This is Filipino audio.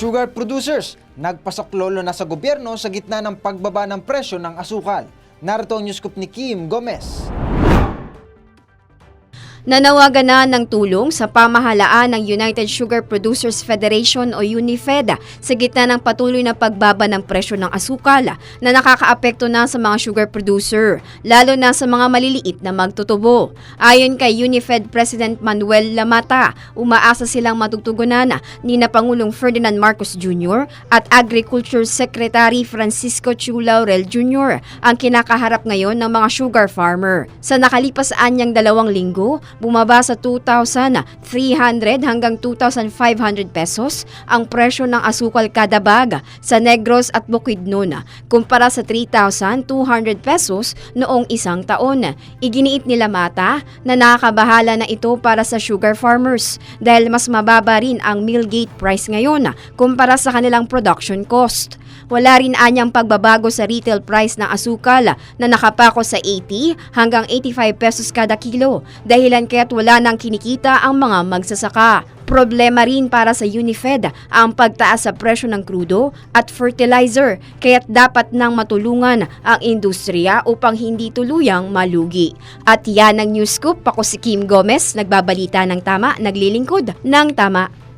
Sugar producers, nagpasaklolo na sa gobyerno sa gitna ng pagbaba ng presyo ng asukal. Narito ang news scoop ni Kim Gomez. Nanawagan na ng tulong sa pamahalaan ng United Sugar Producers Federation o UNIFED sa gitna ng patuloy na pagbaba ng presyo ng asukal na nakakaapekto na sa mga sugar producer, lalo na sa mga maliliit na magtutubo. Ayon kay UNIFED President Manuel Lamata, umaasa silang matugtugunan ni na Pangulong Ferdinand Marcos Jr. at Agriculture Secretary Francisco Chu Laurel Jr. ang kinakaharap ngayon ng mga sugar farmer. Sa nakalipas anyang dalawang linggo, bumaba sa 2,300 hanggang 2,500 pesos ang presyo ng asukal kada bag sa Negros at Bukidnon kumpara sa 3,200 pesos noong isang taon. Iginiit nila mata na nakakabahala na ito para sa sugar farmers dahil mas mababa rin ang mill gate price ngayon kumpara sa kanilang production cost. Wala rin anyang pagbabago sa retail price ng asukal na nakapako sa 80 hanggang 85 pesos kada kilo dahilan kaya't wala nang kinikita ang mga magsasaka. Problema rin para sa UNIFED ang pagtaas sa presyo ng krudo at fertilizer kaya't dapat nang matulungan ang industriya upang hindi tuluyang malugi. At yan ang news scoop. Ako si Kim Gomez, nagbabalita ng tama, naglilingkod ng tama.